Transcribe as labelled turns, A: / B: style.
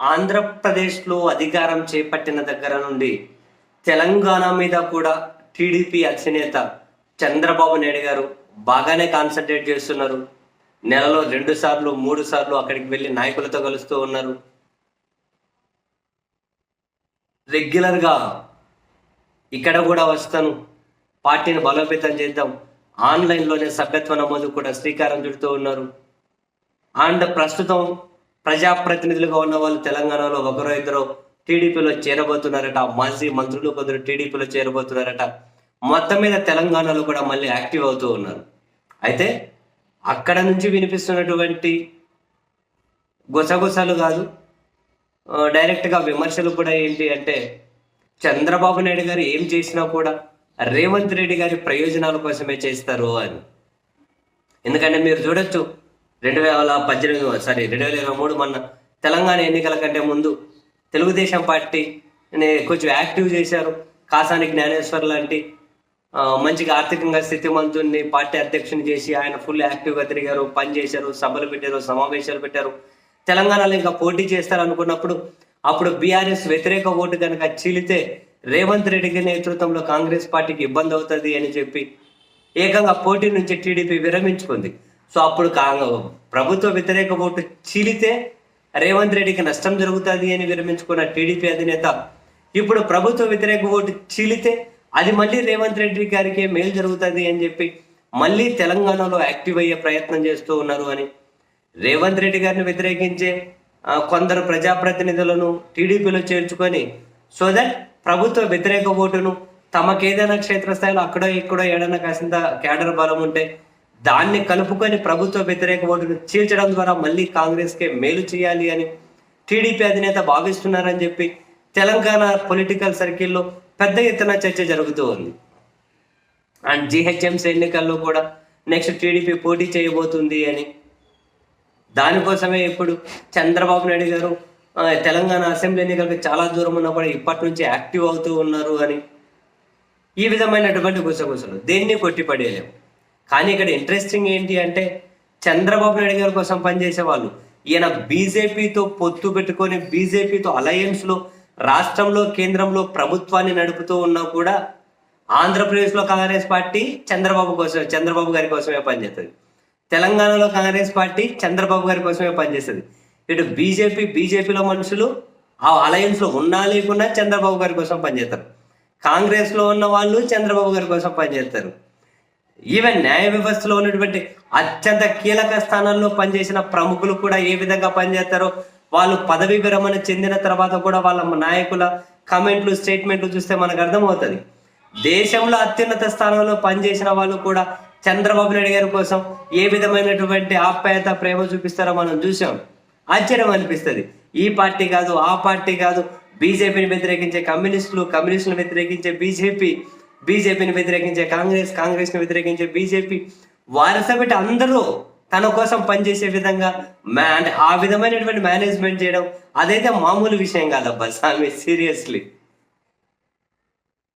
A: ఆంధ్రప్రదేశ్లో అధికారం చేపట్టిన దగ్గర నుండి తెలంగాణ మీద కూడా టీడీపీ అధినేత చంద్రబాబు నాయుడు గారు బాగానే కాన్సన్ట్రేట్ చేస్తున్నారు. నెలలో రెండు సార్లు మూడు సార్లు అక్కడికి వెళ్ళి నాయకులతో కలుస్తూ ఉన్నారు. రెగ్యులర్గా ఇక్కడ కూడా వస్తాను. పార్టీని బలోపేతం చేద్దాం. ఆన్లైన్లోనే సభ్యత్వ నమోదు కూడా శ్రీకారం చుడుతూ ఉన్నారు. అండ్ ప్రస్తుతం ప్రజాప్రతినిధులుగా ఉన్న వాళ్ళు తెలంగాణలో ఒకరో ఇద్దరు టీడీపీలో చేరబోతున్నారట. మాజీ మంత్రులు కొందరు టీడీపీలో చేరబోతున్నారట. మొత్తం మీద తెలంగాణలో కూడా మళ్ళీ యాక్టివ్ అవుతూ ఉన్నారు. అయితే అక్కడ నుంచి వినిపిస్తున్నటువంటి గుసగుసలు కాదు డైరెక్ట్గా విమర్శలు కూడా ఏంటి అంటే చంద్రబాబు నాయుడు గారు ఏం చేసినా కూడా రేవంత్ రెడ్డి గారి ప్రయోజనాల కోసమే చేస్తారు అని. ఎందుకంటే మీరు చూడొచ్చు రెండు వేల పద్దెనిమిది సారీ రెండు వేల ఇరవై మూడు మొన్న తెలంగాణ ఎన్నికల కంటే ముందు తెలుగుదేశం పార్టీ కొంచెం యాక్టివ్ చేశారు. కాసాని జ్ఞానేశ్వర్ లాంటి మంచిగా ఆర్థికంగా స్థితిమంతుల్ని పార్టీ అధ్యక్షుని చేసి ఆయన ఫుల్ యాక్టివ్గా తిరిగారు పని చేశారు సభలు పెట్టారు సమావేశాలు పెట్టారు. తెలంగాణలో ఇంకా పోటీ చేస్తారు అనుకున్నప్పుడు అప్పుడు బీఆర్ఎస్ వ్యతిరేక ఓటు కనుక చీలితే రేవంత్ రెడ్డికి నేతృత్వంలో కాంగ్రెస్ పార్టీకి ఇబ్బంది అవుతుంది అని చెప్పి ఏకంగా పోటీ నుంచి టీడీపీ విరమించుకుంది. సో అప్పుడు కాంగ ప్రభుత్వ వ్యతిరేక ఓటు చీలితే రేవంత్ రెడ్డికి నష్టం జరుగుతుంది అని విరమించుకున్న టీడీపీ అధినేత ఇప్పుడు ప్రభుత్వ వ్యతిరేక ఓటు చీలితే అది మళ్ళీ రేవంత్ రెడ్డి గారికి మేలు జరుగుతుంది అని చెప్పి మళ్ళీ తెలంగాణలో యాక్టివ్ అయ్యే ప్రయత్నం చేస్తూ ఉన్నారు అని రేవంత్ రెడ్డి గారిని వ్యతిరేకించే కొందరు ప్రజాప్రతినిధులను టీడీపీలో చేర్చుకొని సో దట్ ప్రభుత్వ వ్యతిరేక ఓటును తమకేదైనా క్షేత్రస్థాయిలో అక్కడో ఇక్కడో ఏడైనా కాసింత కేడర్ బలం ఉంటే దాన్ని కలుపుకొని ప్రభుత్వ వ్యతిరేక ఓటును చీల్చడం ద్వారా మళ్ళీ కాంగ్రెస్కే మేలు చేయాలి అని టీడీపీ అధినేత భావిస్తున్నారని చెప్పి తెలంగాణ పొలిటికల్ సర్కిల్లో పెద్ద ఎత్తున చర్చ జరుగుతూ ఉంది. అండ్ జిహెచ్ఎంసీ ఎన్నికల్లో కూడా నెక్స్ట్ టీడీపీ పోటీ చేయబోతుంది అని. దానికోసమే ఇప్పుడు చంద్రబాబు నాయుడు గారు తెలంగాణ అసెంబ్లీ ఎన్నికలకు చాలా దూరం ఉన్నా కూడా ఇప్పటి నుంచి యాక్టివ్ అవుతూ ఉన్నారు అని ఈ విధమైనటువంటి గుసగుసలు. దేన్ని కొట్టిపడేయలేము. కానీ ఇక్కడ ఇంట్రెస్టింగ్ ఏంటి అంటే చంద్రబాబు నాయుడు గారి కోసం పనిచేసే వాళ్ళు ఈయన బీజేపీతో పొత్తు పెట్టుకొని బీజేపీతో అలయన్స్లో రాష్ట్రంలో కేంద్రంలో ప్రభుత్వాన్ని నడుపుతూ ఉన్నా కూడా ఆంధ్రప్రదేశ్లో కాంగ్రెస్ పార్టీ చంద్రబాబు కోసం చంద్రబాబు గారి కోసమే పనిచేస్తుంది తెలంగాణలో కాంగ్రెస్ పార్టీ చంద్రబాబు గారి కోసమే పనిచేస్తుంది ఇటు బీజేపీ బీజేపీలో మనుషులు ఆ అలయన్స్లో ఉన్నా లేకున్నా చంద్రబాబు గారి కోసం పనిచేస్తారు కాంగ్రెస్లో ఉన్న వాళ్ళు చంద్రబాబు గారి కోసం పనిచేస్తారు ఈవెన్ న్యాయ వ్యవస్థలో ఉన్నటువంటి అత్యంత కీలక స్థానాల్లో పనిచేసిన ప్రముఖులు కూడా ఏ విధంగా పనిచేస్తారో వాళ్ళు పదవి విరమణ చెందిన తర్వాత కూడా వాళ్ళ నాయకుల కమెంట్లు స్టేట్మెంట్లు చూస్తే మనకు అర్థమవుతుంది. దేశంలో అత్యున్నత స్థానంలో పనిచేసిన వాళ్ళు కూడా చంద్రబాబు నాయుడు గారి కోసం ఏ విధమైనటువంటి ఆప్యాయత ప్రేమ చూపిస్తారో మనం చూసాం. ఆశ్చర్యం అనిపిస్తుంది. ఈ పార్టీ కాదు ఆ పార్టీ కాదు. బీజేపీని వ్యతిరేకించే కమ్యూనిస్టులు కమ్యూనిస్టులను వ్యతిరేకించే బీజేపీ బీజేపీని వ్యతిరేకించే కాంగ్రెస్ కాంగ్రెస్ని వ్యతిరేకించే బీజేపీ వారస పెట్టి అందరూ తన కోసం పనిచేసే విధంగా మ్యాన్ ఆ విధమైనటువంటి మేనేజ్మెంట్ చేయడం అదైతే మామూలు విషయం కాదబ్బా స్వామి సీరియస్లీ.